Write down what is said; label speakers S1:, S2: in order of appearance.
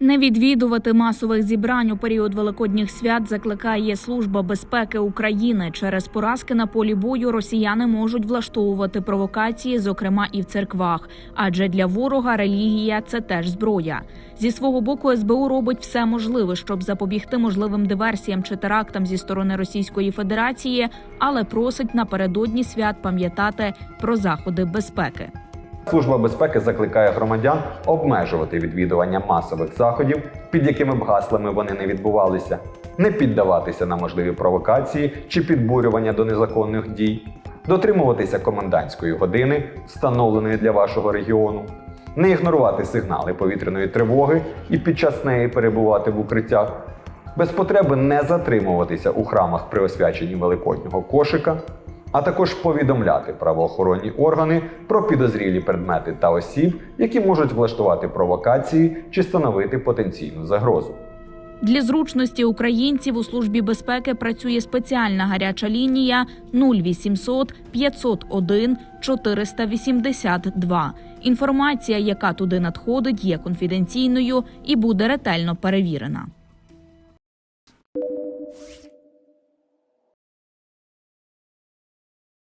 S1: Не відвідувати масових зібрань у період великодніх свят закликає Служба безпеки України. Через поразки на полі бою росіяни можуть влаштовувати провокації, зокрема і в церквах. Адже для ворога релігія це теж зброя. Зі свого боку СБУ робить все можливе, щоб запобігти можливим диверсіям чи терактам зі сторони Російської Федерації, але просить напередодні свят пам'ятати про заходи безпеки.
S2: Служба безпеки закликає громадян обмежувати відвідування масових заходів, під якими б гаслами вони не відбувалися, не піддаватися на можливі провокації чи підбурювання до незаконних дій, дотримуватися комендантської години, встановленої для вашого регіону, не ігнорувати сигнали повітряної тривоги і під час неї перебувати в укриттях, без потреби не затримуватися у храмах при освяченні великоднього кошика, а також повідомляти правоохоронні органи про підозрілі предмети та осіб, які можуть влаштувати провокації чи становити потенційну загрозу.
S1: Для зручності українців у службі безпеки працює спеціальна гаряча лінія 0800 501 482. Інформація, яка туди надходить, є конфіденційною і буде ретельно перевірена.